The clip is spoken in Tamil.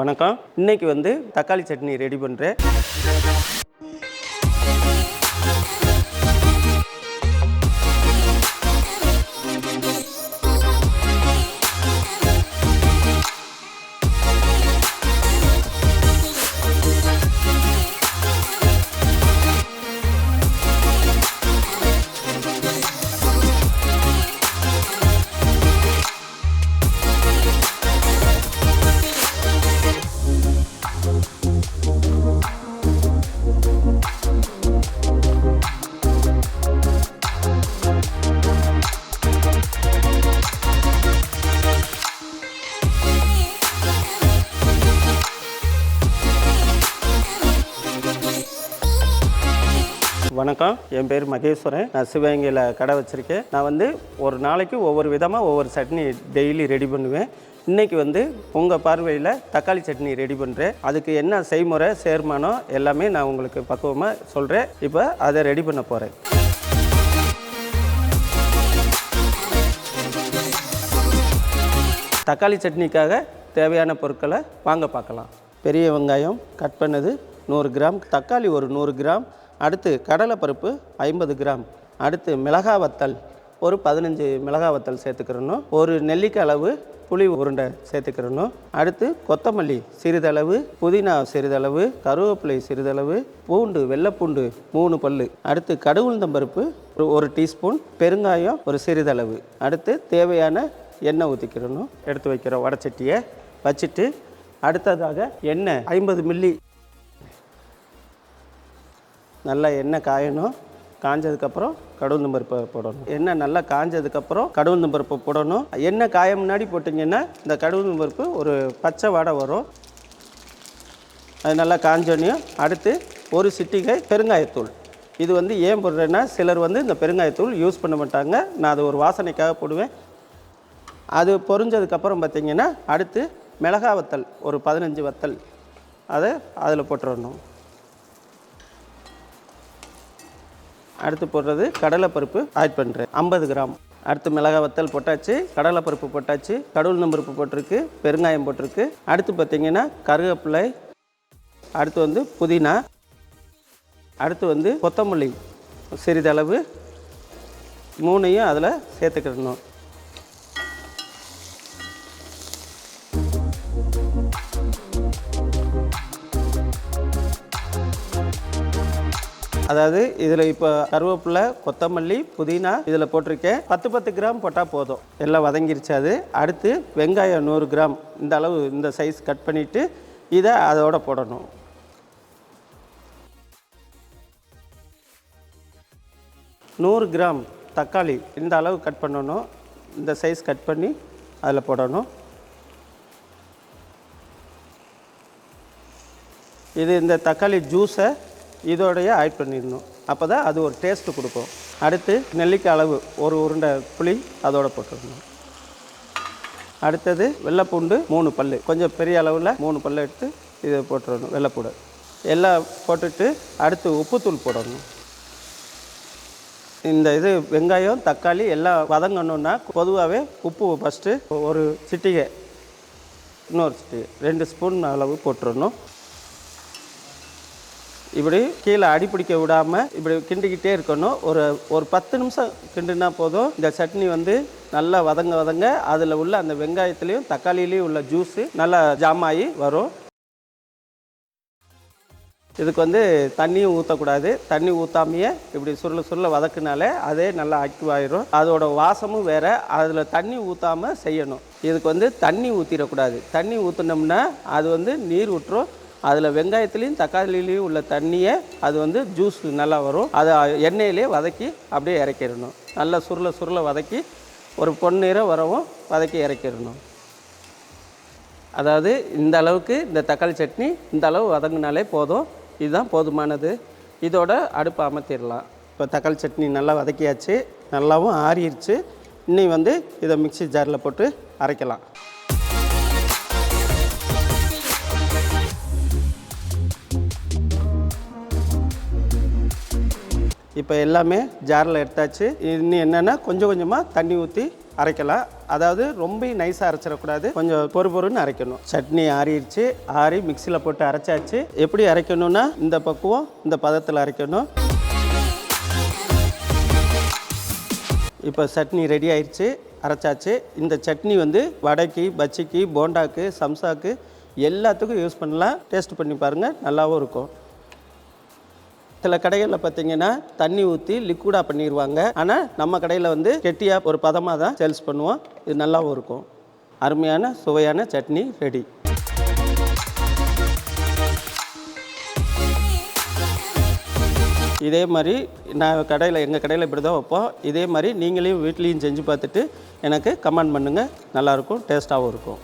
வணக்கம். இன்னைக்கு வந்து தக்காளி சட்னி ரெடி பண்ணுறேன் வணக்கம். என் பேர் மகேஸ்வரன். நான் சிவகங்கையில் கடை வச்சுருக்கேன். நான் வந்து ஒரு நாளைக்கு ஒவ்வொரு விதமாக ஒவ்வொரு சட்னி டெய்லி ரெடி பண்ணுவேன். இன்றைக்கி வந்து உங்கள் பார்வையில் தக்காளி சட்னி ரெடி பண்ணுறேன் அதுக்கு என்ன செய்முறை சேர்மானம் எல்லாமே நான் உங்களுக்கு பக்குவமாக சொல்கிறேன் இப்போ அதை ரெடி பண்ண போகிறேன் தக்காளி சட்னிக்காக தேவையான பொருட்களை வாங்க பார்க்கலாம். பெரிய வெங்காயம் கட் பண்ணது நூறு கிராம். தக்காளி ஒரு நூறு கிராம். அடுத்து கடலைப்பருப்பு ஐம்பது கிராம். அடுத்து மிளகா வத்தல் ஒரு பதினஞ்சு மிளகா வத்தல் சேர்த்துக்கிறணும். ஒரு நெல்லிக்காய் அளவு புளி உருண்டை சேர்த்துக்கிறணும். அடுத்து கொத்தமல்லி சிறிதளவு புதினா சிறிதளவு கருவேப்பிலை சிறிதளவு பூண்டு வெள்ளைப்பூண்டு மூணு பல்லு. அடுத்து கடுகுளுந்தம்பருப்பு ஒரு ஒரு டீஸ்பூன் பெருங்காயம் ஒரு சிறிதளவு. அடுத்து தேவையான எண்ணெய் ஊற்றிக்கிறணும் எடுத்து வைக்கிறோம் வடச்சட்டியை வச்சுட்டு அடுத்ததாக எண்ணெய் ஐம்பது மில்லி நல்லா எண்ணெய் காயணும். காஞ்சதுக்கப்புறம் கடவுள் பருப்பை போடணும். எண்ணெய் நல்லா காஞ்சதுக்கப்புறம் கடவுள் பருப்பை போடணும். எண்ணெய் காய முன்னாடி போட்டிங்கன்னா இந்த கடவுள் பருப்பு ஒரு பச்சை வடை வரும். அது நல்லா காஞ்சோனையும் அடுத்து ஒரு சிட்டிகை பெருங்காயத்தூள். இது வந்து ஏன் போடுறேன்னா சிலர் வந்து இந்த பெருங்காயத்தூள் யூஸ் பண்ண மாட்டாங்க. நான் அது ஒரு வாசனைக்காக போடுவேன். அது பொரிஞ்சதுக்கப்புறம் பார்த்தீங்கன்னா அடுத்து மிளகா வத்தல் ஒரு பதினஞ்சு வத்தல். அதை அதில் போட்டுறணும். அடுத்து போடுறது கடலைப்பருப்பு ஆட் பண்ணுறேன் ஐம்பது கிராம். அடுத்து மிளகா வத்தல் போட்டாச்சு கடலைப்பருப்பு போட்டாச்சு கடவுள் பருப்பு போட்டிருக்கு பெருங்காயம் போட்டிருக்கு. அடுத்து பார்த்திங்கன்னா கருவேப்பிலை அடுத்து வந்து புதினா அடுத்து வந்து கொத்தமல்லி சிறிதளவு மூணையும் அதில் சேர்த்துக்கிடணும். அதாவது இதில் இப்போ கருவேப்பிலை கொத்தமல்லி புதினா இதில் போட்டிருக்கேன். பத்து பத்து கிராம் போட்டால் போதும். எல்லாம் வதங்கிருச்சு அது. அடுத்து வெங்காயம் நூறு கிராம். இந்த அளவு இந்த சைஸ் கட் பண்ணிவிட்டு இதை அதோட போடணும். நூறு கிராம் தக்காளி இந்த அளவு கட் பண்ணணும். இந்த சைஸ் கட் பண்ணி அதில் போடணும். இது இந்த தக்காளி ஜூஸை இதோடைய ஆட் பண்ணிடணும். அப்போ தான் அது ஒரு டேஸ்ட்டு கொடுக்கும். அடுத்து நெல்லிக்காய் அளவு ஒரு உருண்டை புளி அதோடு போட்டுடணும் அடுத்தது வெள்ளைப்பூண்டு மூணு பல் கொஞ்சம் பெரிய அளவில் மூணு பல் எடுத்து இதை போட்டுடணும் வெள்ளைப்பூடு. எல்லாம் போட்டுட்டு அடுத்து உப்புத்தூள் போடணும். இந்த இது வெங்காயம் தக்காளி எல்லாம் வதங்கணுன்னா பொதுவாகவே உப்பு ஃபஸ்ட்டு ஒரு சிட்டிகை இன்னொரு சிட்டிகை ரெண்டு ஸ்பூன் அளவு போட்டுடணும். இப்படி கீழே அடிப்பிடிக்க விடாமல் இப்படி கிண்டிக்கிட்டே இருக்கணும். ஒரு ஒரு பத்து நிமிஷம் கிண்டுனா போதும். இந்த சட்னி வந்து நல்லா வதங்க வதங்க அதில் உள்ள அந்த வெங்காயத்துலேயும் தக்காளியிலையும் உள்ள ஜூஸு நல்லா ஜாமாயி வரும். இதுக்கு வந்து தண்ணியும் ஊற்றக்கூடாது தண்ணி ஊற்றாமையே இப்படி சுருள சுருள வதக்குனாலே அதே நல்லா ஆக்டிவ் ஆயிரும். அதோட வாசமும் வேறு. அதில் தண்ணி ஊற்றாமல் செய்யணும். இதுக்கு வந்து தண்ணி ஊற்றிடக்கூடாது தண்ணி ஊற்றினோம்னா அது வந்து நீர் விட்டுரும் அதில் வெங்காயத்துலேயும் தக்காளிலையும் உள்ள தண்ணியை அது வந்து ஜூஸ் நல்லா வரும். அதை எண்ணெயிலே வதக்கி அப்படியே இறக்கிடணும். நல்லா சுருள சுருள வதக்கி ஒரு பொன்னிறம் வரவும் வதக்கி இறக்கிடணும். அதாவது இந்த அளவுக்கு இந்த தக்காளி சட்னி இந்த அளவு வதங்கினாலே போதும். இதுதான் போதுமானது. இதோட அடுப்பை அமர்த்திடலாம். இப்போ தக்காளி சட்னி நல்லா வதக்கியாச்சு. நல்லாவும் ஆறிடுச்சு. இன்னி வந்து இதை மிக்ஸி ஜாரில் போட்டு அரைக்கலாம். இப்போ எல்லாமே ஜாரில் எடுத்தாச்சு. இன்னும் என்னென்னா கொஞ்சம் கொஞ்சமாக தண்ணி ஊற்றி அரைக்கலாம். அதாவது ரொம்ப நைஸாக அரைச்சிடக்கூடாது. கொஞ்சம் பொறு பொறுன்னு அரைக்கணும். சட்னி ஆறிடுச்சு. ஆறி மிக்சியில் போட்டு அரைச்சாச்சு. எப்படி அரைக்கணும்னா இந்த பக்குவம் இந்த பதத்தில் அரைக்கணும். இப்போ சட்னி ரெடி ஆயிடுச்சு. அரைச்சாச்சு. இந்த சட்னி வந்து வடைக்கு பஜ்ஜிக்கு போண்டாக்கு சம்சாக்கு எல்லாத்துக்கும் யூஸ் பண்ணலாம். டேஸ்ட் பண்ணி பாருங்கள் நல்லாவும் இருக்கும். சில கடைகளில் பார்த்தீங்கன்னா தண்ணி ஊற்றி லிக்விடாக பண்ணிடுவாங்க ஆனால் நம்ம கடையில் வந்து கெட்டியாக ஒரு பதமாக தான் சேல்ஸ் பண்ணுவோம். இது நல்லாவும் இருக்கும். அருமையான சுவையான சட்னி ரெடி இதே மாதிரி நான் கடையில் எங்கள் கடையில் இப்படி தான் வைப்போம். இதே மாதிரி நீங்களையும் வீட்லேயும் செஞ்சு பார்த்துட்டு எனக்கு கமெண்ட் பண்ணுங்கள் நல்லாயிருக்கும் டேஸ்ட்டாகவும் இருக்கும்.